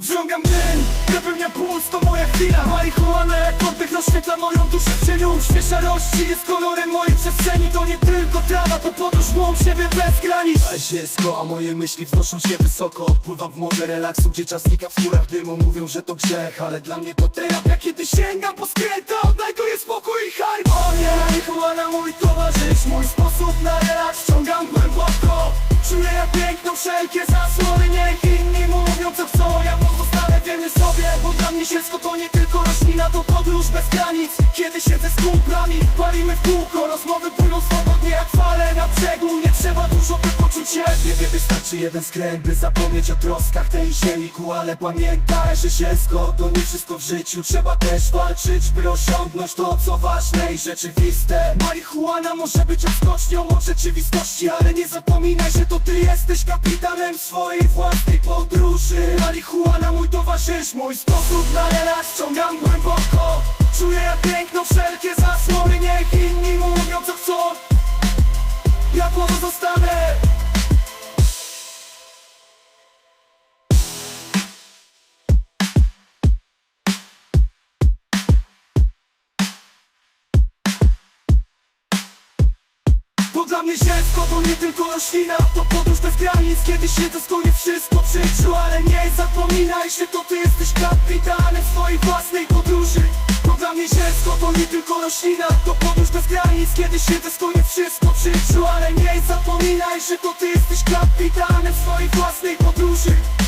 Wrzągam dym, wypełnia puls, to moja chwila. Marihuana jak oddech rozświetla moją duszę w cieniu. Rości jest kolorem mojej przestrzeni. To nie tylko trawa, to podróż głąb siebie bez granic. Zielsko, a moje myśli wznoszą się wysoko. Odpływam w morze relaksu, gdzie czas znika w chmurach dymu. Mówią, że to grzech, ale dla mnie to terapia Kiedy sięgam po skręta, odnajduję spokój i harmonię Marihuana mój towarzysz, mój sposób na relaks Ściągam głęboko, czuję jak piękną wszelkie zasłony Niech mnie sielsko to nie tylko roślina, to podróż bez granic. Kiedy siedzę z kumplami, palimy w kółko. Rozmowy płyną swobodnie jak fale na brzegu. Nie trzeba dużo by poczuć się Wie, wystarczy jeden skręt, by zapomnieć o troskach tej zieliku Ale pamiętaj, że sielsko to nie wszystko w życiu. Trzeba też walczyć, by osiągnąć to co ważne i rzeczywiste. Marihuana może być odskocznią od rzeczywistości Ale nie zapominaj, że to ty jesteś kapitanem swojej własnej Marihuana mój sposób na relaks Ściągam głęboko, czuję jak piękno wszelkie zasłony Niech inni mówią dla mnie zielsko to nie tylko roślina To podróż bez granic, kiedy się doskonie wszystko w Ale nie zapominaj, że to ty jesteś kapitanem swojej własnej podróży. Bo dla mnie zielsko to nie tylko roślina To podróż bez granic, kiedy się doskonie wszystko w Ale nie zapominaj, że to ty jesteś kapitanem swojej własnej podróży